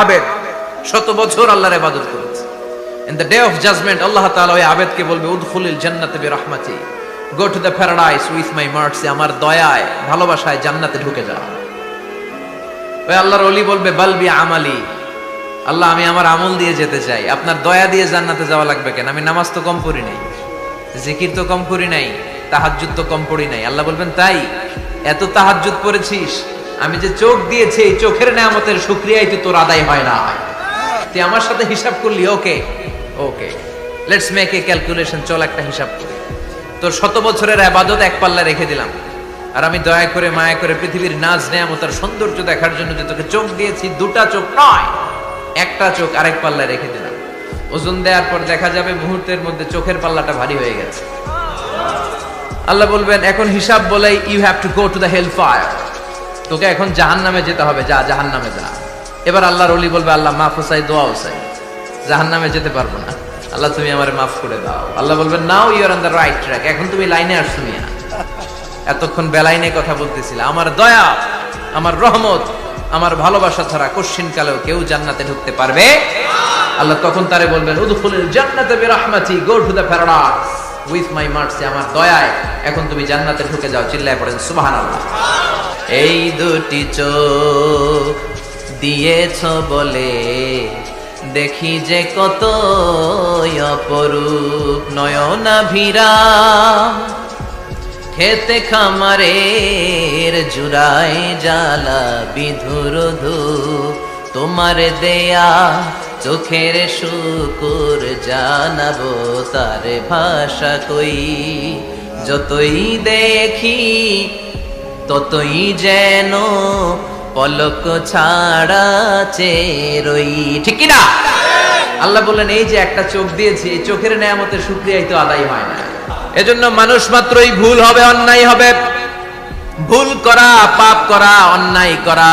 আবেদ। শত বছর আল্লাহর ইবাদত করেছে। In the day of judgement আল্লাহ তাআলা ওই আবেদকে বলবে, উদখুলিল জান্নাতে বিরহমাতি। Go to the paradise with my mercy আমার দয়ায়, ভালোবাসায় জান্নাতে ঢুকে যাও ওই আল্লাহর ওলি বলবে বালবি আমালি। আল্লাহ, আমি আমার আমল দিয়ে যেতে চাই। আপনার দয়া দিয়ে জান্নাতে যাওয়া লাগবে কেন? আমি নামাজ তো কম করি নাই, জিকির তো কম করি নাই, তাহাজ্জুদ তো কম পড়ি নাই। আল্লাহ বলবেন, তাই? এত তাহাজ্জুদ পড়েছিস আমি যে চোখ দিয়েছি, এই চোখের নেয়ামতের শুক্রিয়াই তো তোর আদায় হয় না। তুই আমার সাথে হিসাব করলি, okay? Okay. Let's make a calculation চল একটা হিসাব করি। তোর শত বছরের আবাদত এক পাল্লা রেখে দিলাম। আর আমি দয়া করে, মায়া করে পৃথিবীর নাজ, নেয়ামত আর সৌন্দর্য দেখার জন্য যে তোকে চোখ দিয়েছি, দুটা চোখ নয়, একটা চোখ আরেক পাল্লা রেখে দিলাম। ওজন দেওয়ার পর দেখা যাবে মুহূর্তের মধ্যে চোখের পাল্লাটা ভারী হয়ে গেছে। আল্লাহ বলবেন, এখন হিসাব বলে you have to go to the hell fire তোকে এখন জাহান নামে যেতে হবে, যা জাহান নামে যা। এবার আল্লাহর অলি বলবে, আল্লাহ, মাফ হোসাই দোয়া হোসাই জাহান নামে যেতে পারব না। আল্লাহ, তুমি আমার মাফ করে দাও। আল্লাহ বলবেন now you're on the right track এখন তুমি লাইনে আসছো মিয়া। এতক্ষণ বেলাইনে কথা বলতেছিল। আমার দয়া, আমার রহমত, আমার ভালোবাসা ছাড়া কোশ্চিন কালেও কেউ জান্নাতে ঢুকতে পারবে? আল্লাহ তখন তারে বলবেন, উদখুলিল জান্নাতে বিরহমাতি, go to the paradise. With my mercy, আমার দয়ায় এখন তুমি জান্নাতে ঢুকে যাও, চিল্লায় পড়েন, সুবহানাল্লাহ। এই দুটি চোখ দিয়েছ বলে দেখি যে কত অপরূপ। নয়না ভিরা খেতে খামারের জুড়ায় জ্বালা বিধুর ধূপ। তোমার দেয়া চোখের শুকুর জানাব তার ভাষা কই। যতই দেখি ততই যেন পলক ছাড়া চেরই ঠিক না? আল্লাহ বললেন, এই যে একটা চোখ দিয়েছি, এই চোখের নেয়ামতের শুক্রিয়াই তো আদায় হয় না। এজন্য মানুষ মাত্রই ভুল হবে, অন্যায় হবে। ভুল করা, পাপ করা, অন্যায় করা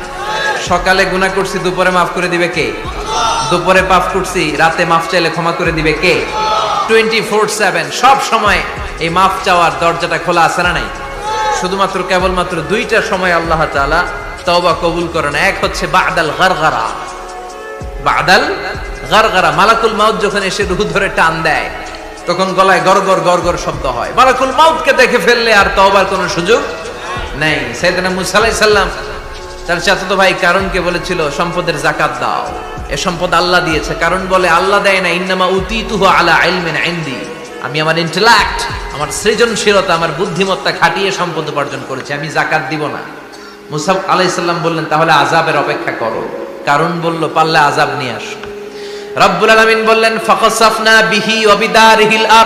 সকালে গুনাহ করছি, দুপুরে মাফ করে দিবে কে? দুপুরে পাপ করছি, রাতে মাফ চাইলে ক্ষমা করে দিবে কে? টোয়েন্টি ফোর সেভেন সব সময় এই মাফ চাওয়ার দরজাটা খোলা আছে না নাই? শুধুমাত্র কেবলমাত্র দুইটা সময় আল্লাহ তাআলা তওবা কবুল করেন। এক হচ্ছে বাদাল গারগারা। বাদাল গারগারা, মালাকুল মাউত যখন এসে রুহু ধরে টান দেয়, তখন গলায় গরগর গরগর শব্দ হয়। মালাকুল মাউতকে দেখে ফেললে আর তওবার কোনো সুযোগ নেই। সাইয়েদনা মুসা আলাইহিস সালাম তার চাচাতো ভাই কারণকে বলেছিল, সম্পদের জাকাত দাও। এ সম্পদ আল্লাহ দিয়েছে। কারণ বলে, আল্লাহ দেয় না ইন্নামা উতিতুহু আলা ইলমিন ইনদি। আমি আমার ইন্টেলেক্ট আমার সৃজনশীলতা, আমার বুদ্ধিমত্তা খাটিয়ে সম্পদ উপার্জন করেছি। আমি জাকাত দিব না। মুসাফ আলাইসাল্লাম বললেন, তাহলে আজাবের অপেক্ষা করো। কারণ বলল, পারলে আজাব নিয়ে আস। রব্বুল আলামিন বললেন, ফাকাসাফনা বিহি ওয়াবিদারিহিল আর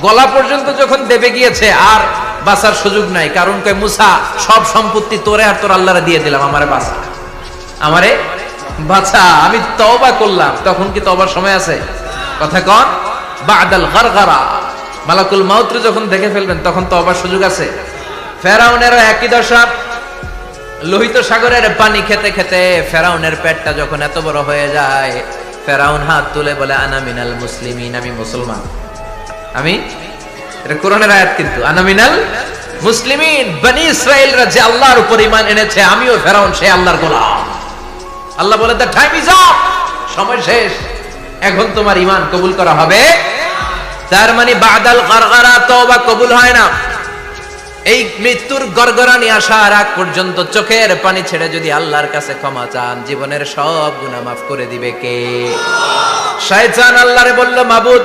গলা পর্যন্ত যখন দেবে গিয়েছে, আর বাঁচার সুযোগ নাই। কারণ কয়, মুসা, সব সম্পত্তি তোরে আর তোর আল্লাহরে দিয়ে দিলাম, আমারে বাঁচা। আমারে বাঁচা। আমি তওবা করলাম। তখন কি তওবার সময় আছে? কথা কন, বাদাল মালাকুল মাউত্র যখন দেখে ফেলবেন, তখন তওবার সুযোগ আছে। ফেরাউনেরও একই দশা, লোহিত সাগরের পানি খেতে খেতে ফেরাউনের পেটটা যখন এত বড় হয়ে যায়, ফেরাউন হাত তুলে বলে, আনা মিনাল মুসলিমিন, আমি মুসলমান। আমি, এটা কোরআনের আয়াত কিন্তু। আনা মিনাল মুসলিমিন, বনি ইসরায়েলরা যে আল্লাহর উপর ঈমান এনেছে, আমিও ফেরাউন, সে আল্লাহর গোলাম। আল্লাহ বলে দ্য টাইম ইজ আপ সময় শেষ। এখন তোমার ঈমান কবুল করা হবে। তার মানে বাদাল গারগারা তওবা কবুল হয় না। এই মৃত্যুর গড়গড়ানি আসার আগ পর্যন্ত চোখের পানি ছেড়ে যদি আল্লাহর কাছে ক্ষমা চান, জীবনের সব গুনাহ মাফ করে দিবে কে? শয়তান আল্লাহরে বলল, মাবুদ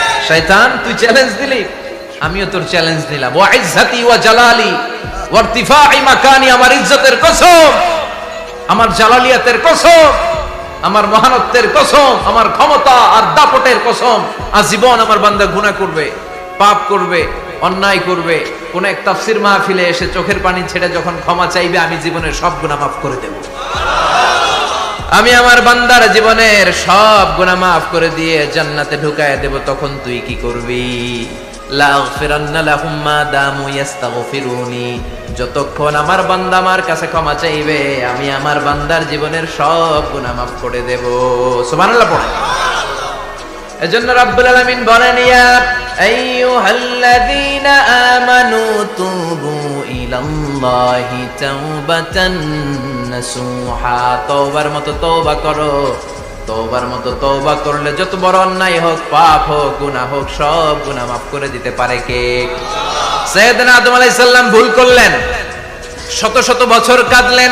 শয়তান, তুই চ্যালেঞ্জ দিলি। আমিও তোর চ্যালেঞ্জ দিলাম। ওয়া ইজ্জতি ওয়া জালালি, ওয়া ইরতিফাই মাকানি, আমার ইজ্জতের কসম, আমার জালালিয়াতের কসম, আমার মহানত্বের কসম, আমার ক্ষমতা আর দাপটের কসম। আজীবন আমার বান্দা গুনাহ করবে, পাপ করবে, অন্যায় করবে। কোন এক তাফসির মাহফিলে এসে চোখের পানি ছেড়ে যখন ক্ষমা চাইবে, আমি জীবনের সব গুনাহ মাফ করে দেব। আমি আমার বান্দার জীবনের সব গুনাহ মাফ করে দিয়ে জান্নাতে ঢুকায় দেব, তখন তুই কি করবি? যতক্ষণ আমার বান্দা আমার কাছে ক্ষমা চাইবে, আমি আমার বান্দার জীবনের সব গুনাহ মাফ করে দেব। সুবহানাল্লাহ পড়ে। এজন্য রাব্বুল আলামিন বলেন, ইয়া আইয়ুহাল্লাযীনা আমানু তুবু ইলাল্লাহি তাওবাতান। নাসুহা তওবার মতো তওবা করো। তওবার মতো তওবা করলে যত বড় অন্যায় হোক, পাপ হোক, গুনাহ হোক, সব গুনাহ মাফ করে দিতে পারে কে? সাইয়েদনা আদম আলাইহিস সালাম ভুল করলেন। শত শত বছর কাঁদলেন।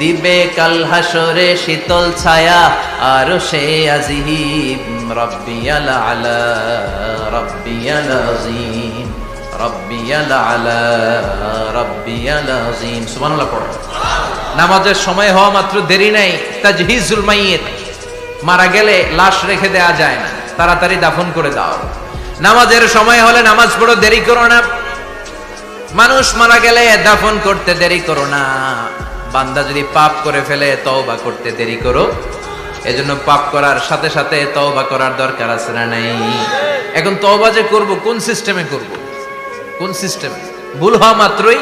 দিবে কাল হাসরে শীতল ছায়া, আর সে আজিব রব্বিয়াল আলা, রব্বিয়াল আজিম। আলা আজিম। সুবহানাল্লাহ পড়ো। নামাজের সময় হওয়া মাত্র দেরি নাই। তাজহিজুল মাইয়িত। মারা গেলে লাশ রেখে দেয়া যায় না। তাড়াতাড়ি দাফন করে দাও। নামাজের সময় হলে নামাজ পড়ো, দেরি করো না। মানুষ মারা গেলে দাফন করতে দেরি করো না। বান্দা যদি পাপ করে ফেলে, তওবা করতে দেরি করো। এজন্য পাপ করার সাথে সাথে তওবা করার দরকার আছে না নাই? এখন তওবা যে করব, কোন সিস্টেমে করব? কোন সিস্টেমে? ভুল হওয়া মাত্রই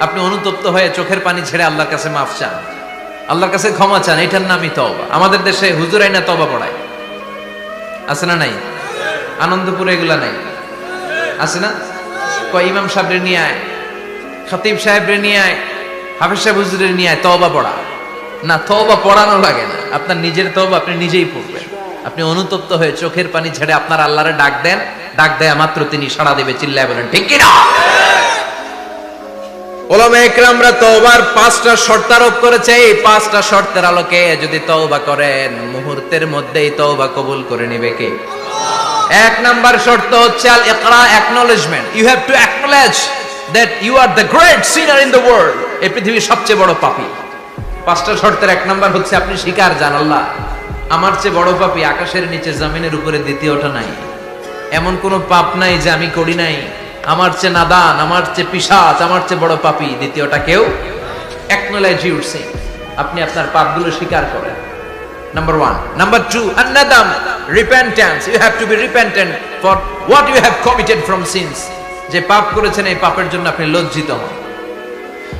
আপনি অনুতপ্ত হয়ে চোখের পানি ছেড়ে আল্লাহর কাছে মাফ চান। আল্লাহর কাছে ক্ষমা চান, এটার নামই তওবা। আমাদের দেশে হুজুরাই না তওবা পড়ায়। আছে না নাই? আনন্দপুরে এগুলা নাই। আছে না? কয় ইমাম সাহেবরে নিয়ে আয়, খতিব সাহেবরে নিয়ে আয় হাফিজ সাহেব হুজুরের নিয়ে তওবা পড়া। না, তওবা পড়ানো লাগে না। আপনার নিজের তওবা আপনি নিজেই পড়বেন। আপনি অনুতপ্ত হয়ে চোখের পানি ছেড়ে আপনার আল্লাহরে ডাক দেন। ডাক দেয়া মাত্র তিনি সাড়া দেবে, চিল্লায় বলেন, ঠিক কিনা ওলামা একরামরা তওবার পাঁচটা শর্ত আরোপ করেছে। এই পাঁচটা শর্তের আলোকে যদি তওবা করেন, মুহূর্তের মধ্যেই তওবা কবুল করে নেবে কে? এক নাম্বার শর্ত হচ্ছে আল ইকরা acknowledgement you have to acknowledge that you are the great sinner in the world এই পৃথিবীর সবচেয়ে বড় পাপি। পাঁচটা শর্তের এক নাম্বার হচ্ছে আপনি শিকার জান আল্লাহ। আমার চেয়ে বড় পাপী আকাশের নিচে জমিনের উপরে দ্বিতীয়টা নাই। এমন কোন পাপ নাই যে আমি করি নাই। আমার চেয়ে নাদান আমার চেয়ে পিসাচ আমার চেয়ে বড় পাপী দ্বিতীয়টা কেউ? অ্যাকনলেজ ইউর সিন আপনি আপনার পাপগুলো স্বীকার করেন। Number one. Number two, anadam, repentance. You have to be repentant for what you have committed from sins. যে পাপ করেছেন এই পাপের জন্য আপনি লজ্জিত হন।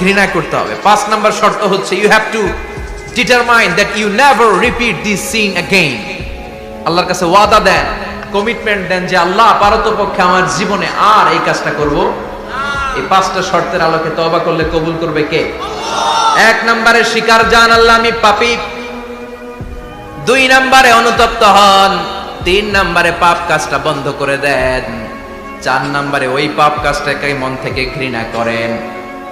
ঘৃণা করতে হবে। পাঁচ নাম্বার শর্ত হচ্ছে you have to determine that you never repeat this sin again আল্লাহর কাছে ওয়াদা দেন কমিটমেন্ট দেন যে আল্লাহ পারতপক্ষে আমার জীবনে আর এই কাজটা করব। এই পাঁচটা শর্তের আলোকে তওবা করলে কবুল করবে কে? এক নম্বরে স্বীকার জান আল্লাহ আমি পাপী। দুই নম্বরে অনুতপ্ত হন, তিন নম্বরে পাপ কাজটা বন্ধ করে দেন। চার নম্বরে ওই পাপ কাজটাকে মন থেকে ঘৃণা করেন।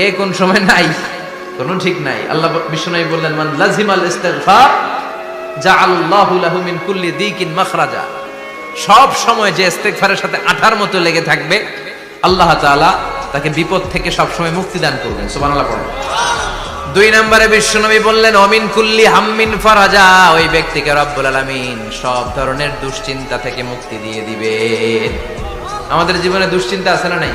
কে কোন সময় নাই? কোনো ঠিক নাই। আল্লাহ বিষ্ণু বললেন, মান লাজিমাল ইস্তিগফার জাআলাল্লাহু লাহু মিন কুল্লি দিকিন মাখরাজা। সব সময় যে ইস্তেগফারের সাথে আঠার মতো লেগে থাকবে, আল্লাহ তাআলা তাকে বিপদ থেকে সব সময় মুক্তি দান করবেন। সুবহানাল্লাহ পড়ুন। দুই নম্বরে বিশ্বনবী বললেন, অমিন কুল্লি হাম্মিন ফারাজা। ওই ব্যক্তিকে রব্বুল আলামিন সব ধরনের দুশ্চিন্তা থেকে মুক্তি দিয়ে দিবে আমাদের জীবনে দুশ্চিন্তা আছে না নাই?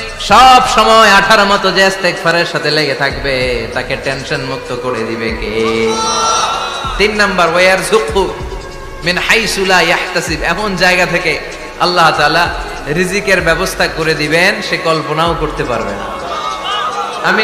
সব সময় আঠার মতো যে সাথে লেগে থাকবে, তাকে টেনশন মুক্ত করে দিবে কে? তিন নাম্বার ওয়ার জুকু মিন হাইসুলা ইয়াহতাসিব। এমন জায়গা থেকে আল্লাহ তাআলা রিজিকের ব্যবস্থা করে দিবেন, সে কল্পনাও করতে পারবে না। আমি